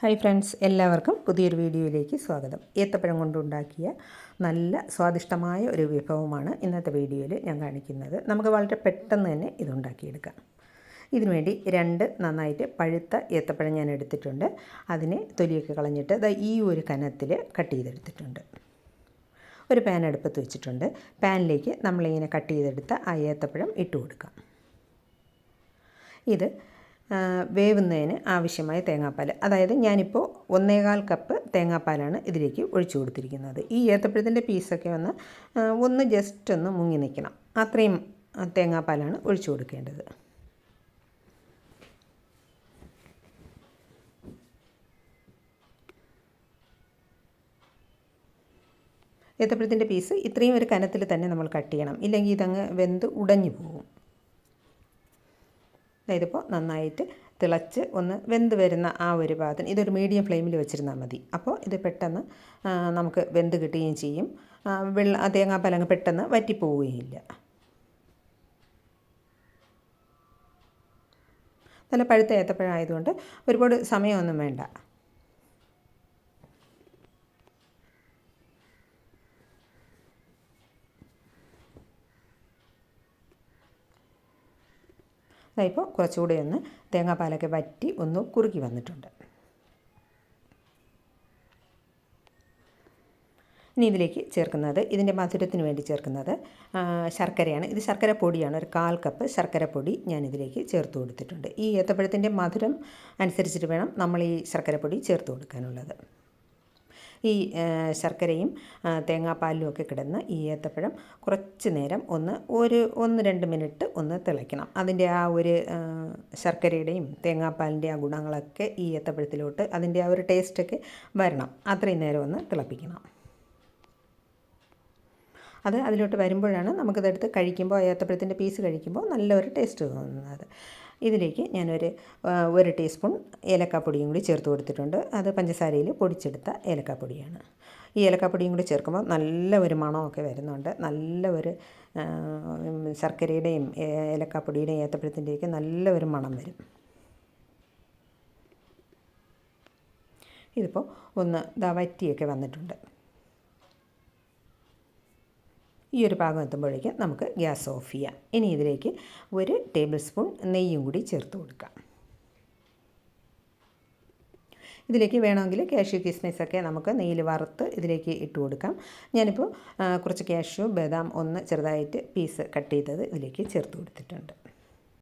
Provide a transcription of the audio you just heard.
Hi friends എല്ലാവർക്കും പുതിയൊരു വീഡിയോയിലേക്ക് സ്വാഗതം. ഏത്തപ്പഴം കൊണ്ടുണ്ടാക്കിയ നല്ല സ്വാദിഷ്ടമായ ഒരു വിഭവമാണ് ഇന്നത്തെ വീഡിയോയിൽ ഞാൻ കാണിക്കുന്നത്. നമുക്ക് വളരെ പെട്ടെന്ന് തന്നെ ഇതുണ്ടാക്കിയെടുക്കാം. ഇതിനുവേണ്ടി രണ്ട് നന്നായിട്ട് പഴുത്ത ഏത്തപ്പഴം ഞാൻ എടുത്തിട്ടുണ്ട്. അതിനെ തൊലിയൊക്കെ കളഞ്ഞിട്ട് ദാ ഈ ഒരു കനത്തിൽ കട്ട് ചെയ്തെടുത്തിട്ടുണ്ട്. ഒരു പാൻ അടുപ്പത്ത് വെച്ചിട്ടുണ്ട്. പാനിലേക്ക് നമ്മളിങ്ങനെ കട്ട് ചെയ്തെടുത്ത ആ ഏത്തപ്പഴം ഇട്ട് കൊടുക്കാം. ഇത് വേവുന്നതിന് ആവശ്യമായ തേങ്ങാപ്പാൽ അതായത് ഞാനിപ്പോൾ ഒന്നേകാൽ കപ്പ് തേങ്ങാപ്പാലാണ് ഇതിലേക്ക് ഒഴിച്ചു കൊടുത്തിരിക്കുന്നത്. ഈ ഏത്തപ്പഴത്തിന്റെ പീസൊക്കെ ഒന്ന് ഒന്ന് ജസ്റ്റ് ഒന്ന് മുങ്ങി നിൽക്കണം. അത്രയും തേങ്ങാപ്പാലാണ് ഒഴിച്ചു കൊടുക്കേണ്ടത്. ഏത്തപ്പഴത്തിന്റെ പീസ് ഇത്രയും ഒരു കനത്തിൽ തന്നെ നമ്മൾ കട്ട് ചെയ്യണം. ഇല്ലെങ്കിൽ ഇതങ്ങ് വെന്ത് ഉടഞ്ഞു പോകും ഇതിപ്പോൾ നന്നായിട്ട് തിളച്ച് ഒന്ന് വെന്ത് വരുന്ന ആ ഒരു പാത്രം ഇതൊരു മീഡിയം ഫ്ലെയിമിൽ വെച്ചിരുന്നാൽ മതി. അപ്പോൾ ഇത് പെട്ടെന്ന് നമുക്ക് വെന്ത് കിട്ടുകയും ചെയ്യും. വെള്ള തേങ്ങാപ്പാലങ്ങ് പെട്ടെന്ന് വറ്റിപ്പോവുകയില്ല. നല്ല പഴുത്ത ഏത്തപ്പഴം ആയതുകൊണ്ട് ഒരുപാട് സമയമൊന്നും വേണ്ട. ഇപ്പോൾ കുറച്ചുകൂടി ഒന്ന് തേങ്ങാപ്പാലൊക്കെ വറ്റി ഒന്ന് കുറുക്കി വന്നിട്ടുണ്ട്. ഇനി ഇതിലേക്ക് ചേർക്കുന്നത് ഇതിന്റെ മധുരത്തിന് വേണ്ടി ചേർക്കുന്നത് ശർക്കരയാണ്. ഇത് ശർക്കര പൊടിയാണ്. ഒരു കാൽ കപ്പ് ശർക്കര പൊടി ഞാൻ ഇതിലേക്ക് ചേർത്ത് കൊടുത്തിട്ടുണ്ട്. ഈ ഏത്തപ്പഴത്തിന്റെ മധുരം അനുസരിച്ചിട്ട് വേണം നമ്മൾ ഈ ശർക്കര പൊടി ചേർത്ത് കൊടുക്കാനുള്ളത്. ഈ ശർക്കരയും തേങ്ങാപ്പാലും ഒക്കെ കിടന്ന് ഈ ഏത്തപ്പഴം കുറച്ച് നേരം ഒന്ന് ഒരു ഒന്ന് രണ്ട് മിനിറ്റ് ഒന്ന് തിളയ്ക്കണം. അതിന്റെ ആ ഒരു ശർക്കരയുടെയും തേങ്ങാപ്പാലിന്റെ ആ ഗുണങ്ങളൊക്കെ ഈ ഏത്തപ്പഴത്തിലോട്ട് അതിന്റെ ആ ഒരു ടേസ്റ്റൊക്കെ വരണം. അത്രയും നേരം ഒന്ന് തിളപ്പിക്കണം. അത് അതിലോട്ട് വരുമ്പോഴാണ് നമുക്കിതെടുത്ത് കഴിക്കുമ്പോൾ ഏത്തപ്പഴത്തിന്റെ പീസ് കഴിക്കുമ്പോൾ നല്ലൊരു ടേസ്റ്റ് തോന്നുന്നത്. ഇതിലേക്ക് ഞാനൊരു ഒരു ടീസ്പൂൺ ഏലക്കാപ്പൊടിയും കൂടി ചേർത്ത് കൊടുത്തിട്ടുണ്ട്. അത് പഞ്ചസാരയിൽ പൊടിച്ചെടുത്ത ഏലക്കാപ്പൊടിയാണ്. ഈ ഏലക്കാപ്പൊടിയും കൂടി ചേർക്കുമ്പോൾ നല്ല ഒരു മണമൊക്കെ വരുന്നുണ്ട്. നല്ല ഒരു ശർക്കരയുടെയും ഏലക്കാപ്പൊടിയുടെയും ഏത്തപ്പഴത്തിന്റെയൊക്കെ നല്ല ഒരു മണം വരും. ഇതിപ്പോൾ ഒന്ന് ദാ വറ്റിയൊക്കെ വന്നിട്ടുണ്ട്. ഈ ഒരു പാകം എത്തുമ്പോഴേക്കും നമുക്ക് ഗ്യാസ് ഓഫ് ചെയ്യാം. ഇനി ഇതിലേക്ക് ഒരു ടേബിൾ സ്പൂൺ നെയ്യും കൂടി ചേർത്ത് കൊടുക്കാം. ഇതിലേക്ക് വേണമെങ്കിൽ കാഷ്യൂ കിസ്മിസൊക്കെ നമുക്ക് നെയ്യിൽ വറുത്ത് ഇതിലേക്ക് ഇട്ട് കൊടുക്കാം. ഞാനിപ്പോൾ കുറച്ച് കാഷ്യൂ ബദാം ഒന്ന് ചെറുതായിട്ട് പീസ് കട്ട് ചെയ്തത് ഇതിലേക്ക് ചേർത്ത് കൊടുത്തിട്ടുണ്ട്.